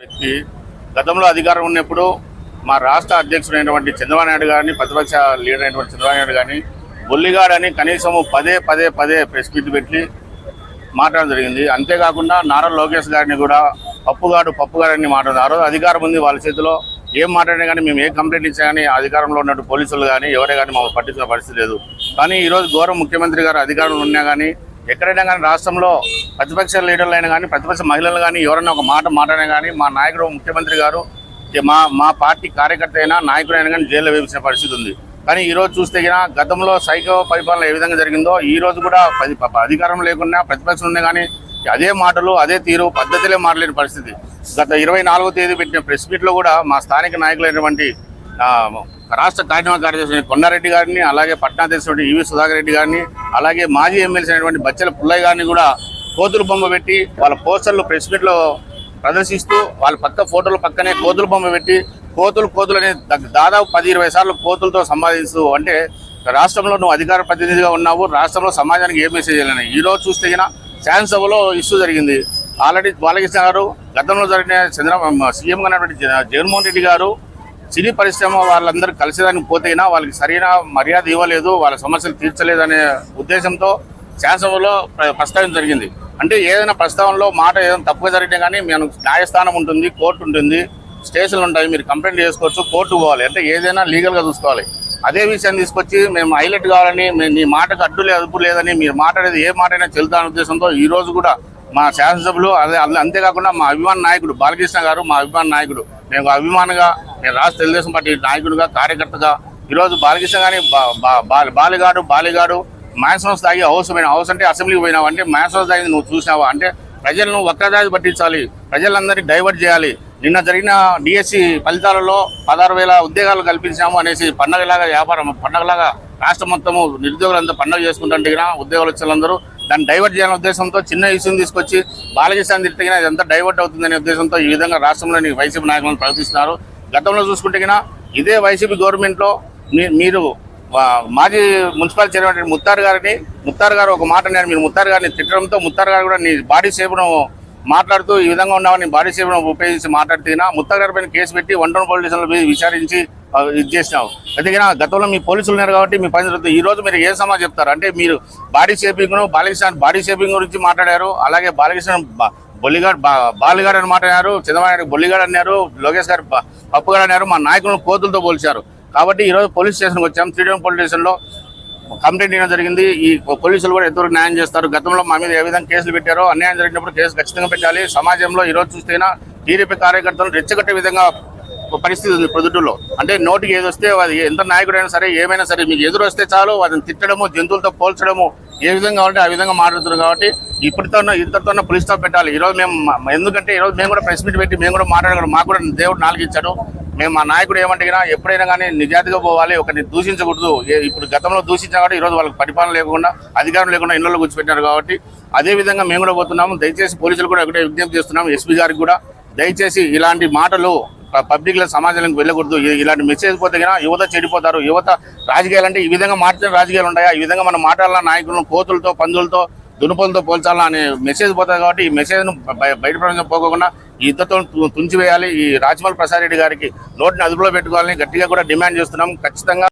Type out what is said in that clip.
వ్యక్తి. గతంలో అధికారం ఉన్నప్పుడు మా రాష్ట్ర అధ్యక్షుడైనటువంటి చంద్రబాబు నాయుడు గారిని ప్రతిపక్ష లీడర్ అయినటువంటి చంద్రబాబు నాయుడు గారిని బొల్లిగాడని కనీసం పదే పదే పదే ప్రెస్ మీట్ పెట్టి మాట్లాడడం జరిగింది. అంతేకాకుండా నారా లోకేష్ గారిని కూడా పప్పుగాడు పప్పుగాడని అని మాట్లాడారు. ఆ రోజు అధికారం ఉంది వాళ్ళ చేతిలో. ఏం మాట్లాడినా కానీ మేము ఏ కంప్లైంట్ ఇచ్చా కానీ అధికారంలో ఉన్నట్టు పోలీసులు కానీ ఎవరే కానీ మాకు పట్టించిన పరిస్థితి లేదు. కానీ ఈరోజు గౌరవ ముఖ్యమంత్రి గారు అధికారంలో ఉన్నా కానీ ఎక్కడైనా కానీ రాష్ట్రంలో ప్రతిపక్ష లీడర్లు అయినా కానీ ప్రతిపక్ష మహిళలు కానీ ఎవరైనా ఒక మాట మాట్లాడినా కానీ మా నాయకుడు ముఖ్యమంత్రి గారు మా మా పార్టీ కార్యకర్త అయినా నాయకుడు అయినా కానీ జైల్లో వేపించిన పరిస్థితి ఉంది. కానీ ఈరోజు చూస్తే గతంలో సైకో పరిపాలన ఏ విధంగా జరిగిందో ఈ రోజు కూడా పది అధికారం లేకుండా ప్రతిపక్షం ఉన్నా కానీ అదే మాటలు అదే తీరు పద్ధతిలే మారలేని పరిస్థితి. గత ఇరవై తేదీ పెట్టిన ప్రెస్ మీట్లో కూడా మా స్థానిక నాయకులైనటువంటి రాష్ట్ర కార్యక్రమ కార్యదర్శి కొండారెడ్డి గారిని అలాగే పట్నాధ్యక్షుడు ఈవి సుధాకర్ రెడ్డి గారిని అలాగే మాజీ ఎమ్మెల్సీ అయినటువంటి బచ్చల పుల్లయ్య గారిని కూడా కోతులు బొమ్మ పెట్టి వాళ్ళ పోస్టర్లు ప్రెస్ మీట్లో ప్రదర్శిస్తూ వాళ్ళ పక్క ఫోటోల పక్కనే కోతులు బొమ్మ పెట్టి కోతులు కోతులు అనే దాదాపు పది ఇరవై సార్లు కోతులతో సంపాదిస్తూ అంటే రాష్ట్రంలో నువ్వు అధికార ప్రతినిధిగా ఉన్నావు రాష్ట్రంలో సమాజానికి ఏ మెసేజ్ వెళ్ళినాయి? ఈ రోజు చూస్తే గిన శాసనసభలో ఇష్యూ జరిగింది. ఆల్రెడీ బాలకృష్ణ గారు గతంలో జరిగిన చంద్ర సీఎం ఉన్నటువంటి జగన్మోహన్ రెడ్డి గారు సినీ పరిశ్రమ వాళ్ళందరూ కలిసేదానికి పోతేనా వాళ్ళకి సరైన మర్యాద ఇవ్వలేదు వాళ్ళ సమస్యలు తీర్చలేదనే ఉద్దేశంతో శాసనసభలో ప్రస్తావన జరిగింది. అంటే ఏదైనా ప్రస్తావనలో మాట ఏదైనా తప్పుగా జరిగినా కానీ మేము న్యాయస్థానం ఉంటుంది కోర్టు ఉంటుంది స్టేషన్లు ఉంటాయి మీరు కంప్లైంట్ చేసుకోవచ్చు కోర్టు పోవాలి. అంటే ఏదైనా లీగల్గా చూసుకోవాలి. అదే విషయాన్ని తీసుకొచ్చి మేము హైలైట్ కావాలని మేము నీ మాటకు అడ్డు లేదు అదుపు లేదని మీరు మాట్లాడేది ఏ మాట అయినా చెల్తాన ఉద్దేశంతో ఈ రోజు కూడా మా శాసనసభ్యులు అదే అదే- అంతేకాకుండా మా అభిమాన నాయకుడు బాలకృష్ణ గారు మా అభిమాన నాయకుడు మేము అభిమానంగా నేను రాష్ట్ర తెలుగుదేశం పార్టీ నాయకుడిగా కార్యకర్తగా ఈరోజు బాలకృష్ణ కానీ బా- బా- బాలిగాడు బాలిగాడు హౌస్ తాగి హౌస్ పోయిన హౌస్ అంటే అసెంబ్లీకి పోయినావు? అంటే మ్యాన్సన్స్ తాగి నువ్వు చూసినావా? అంటే ప్రజలను ఒక్కదారి పట్టించాలి. ప్రజలందరినీ డైవర్ట్ చేయాలి. నిన్న జరిగిన డిఎస్సి ఫలితాలలో పదహారు వేల ఉద్యోగాలు కల్పించాము అనేసి పండగలాగా వ్యాపారం పండగలాగా రాష్ట్రం మొత్తము నిరుద్యోగులంతా పండగ చేసుకుంటుంటే ఉద్యోగాలు వచ్చేవాళ్ళందరూ దాన్ని డైవర్ట్ చేయాలనే ఉద్దేశంతో చిన్న ఇష్యూని తీసుకొచ్చి బాలకృష్ణ తిరిగిన ఇదంతా డైవర్ట్ అవుతుందనే ఉద్దేశంతో ఈ విధంగా రాష్ట్రంలోని వైసీపీ నాయకులను ప్రవర్తిస్తున్నారు. గతంలో చూసుకుంటే కన్నా ఇదే వైసీపీ గవర్నమెంట్లో మీ- మీరు మాజీ మున్సిపల్ చైర్మన్ ముత్తారు గారిని ముత్తారు గారు ఒక మాట నేను మీరు ముత్తారు గారిని తిట్టడంతో ముత్తారు గారు కూడా నీ బాడీ సేపును మాట్లాడుతూ ఈ విధంగా ఉన్నామని బాడీ సేపును ఉపయోగించి మాట్లాడితేనా ముత్తార్ గారి పైన కేసు పెట్టి వన్ టౌన్ పోలీస్ స్టేషన్లో విచారించి ఇది చేసినావు. అయితే గతంలో మీ పోలీసులు ఉన్నారు కాబట్టి మీ పని జరుగుతుంది. ఈ రోజు మీరు ఏ సమాజం చెప్తారు? అంటే మీరు body shaping Balakrishna body shaping గురించి మాట్లాడారు అలాగే బాలకృష్ణ బొల్లిగాడు బా- బాలిగాడ్ అని మాట్లాడారు చంద్రబాబు బొల్లిగాడు అన్నారు లోకేష్ గారు పప్పుగాడు అన్నారు మా నాయకులను కోతులతో పోల్చారు. కాబట్టి ఈరోజు పోలీస్ స్టేషన్కి వచ్చాం త్రీడీఎం పోలీస్ స్టేషన్లో కంప్లైంట్ ఇవ్వడం జరిగింది. ఈ పోలీసులు కూడా ఎంతవరకు న్యాయం చేస్తారు గతంలో మా మీద ఏ విధంగా కేసులు పెట్టారో అన్యాయం జరిగినప్పుడు కేసు ఖచ్చితంగా పెట్టాలి. సమాజంలో ఈరోజు చూస్తేనా టీడీపీ కార్యకర్తలు రెచ్చగట్టే విధంగా పరిస్థితి ఉంది ప్రొద్దుటూరులో. అంటే నోటికి ఏది వస్తే అది ఎంత నాయకుడైనా సరే ఏమైనా సరే మీకు ఎదురు వస్తే చాలు వాటిని తిట్టడము జంతువులతో పోల్చడము ఏ విధంగా ఉంటే ఆ విధంగా మాట్లాడుతున్నారు కాబట్టి ఇప్పటితో ఇంతతో పులిస్ పెట్టాలి. ఈరోజు మేము ఎందుకంటే ఈరోజు మేము కూడా ప్రెస్ మీట్ పెట్టి మేము కూడా మాట్లాడగలం. మాకు కూడా దేవుడు నాలుగు ఇచ్చాడు. మేము మా నాయకుడు ఏమంటే ఎప్పుడైనా కానీ నిజాతిగా పోవాలి ఒకరిని దూషించకూడదు. ఏ- ఇప్పుడు గతంలో దూషించా కాబట్టి ఈరోజు వాళ్ళకి పరిపాలన లేకుండా అధికారం లేకుండా ఇళ్ళలో కూర్చోపెట్టారు కాబట్టి అదే విధంగా మేము కూడా పోతున్నాము. దయచేసి పోలీసులు కూడా ఒకటే విజ్ఞప్తి చేస్తున్నాము. ఎస్పీ గారికి కూడా దయచేసి ఇలాంటి మాటలు పబ్లిక్లో పబ్లిక్లో సమాజానికి వెళ్ళకూడదు. ఇలాంటి మెసేజ్ పోతే కనుక యువత చెడిపోతారు. యువత రాజకీయాలు అంటే ఈ విధంగా మాట్లాడే రాజకీయాలు ఉంటాయా? ఈ విధంగా మనం మాట్లాడాలా? నాయకులను కోతులతో పందులతో దునుపులతో పోల్చాలా అనే మెసేజ్ పోతుంది కాబట్టి ఈ మెసేజ్ను బయ- బయట ప్రపంచం పోకుండా ఈ యుద్ధతో తుంచివేయాలి. ఈ రాజమౌళి ప్రసాద్ రెడ్డి గారికి నోటిని అదుపులో పెట్టుకోవాలని గట్టిగా కూడా డిమాండ్ చేస్తున్నాం. ఖచ్చితంగా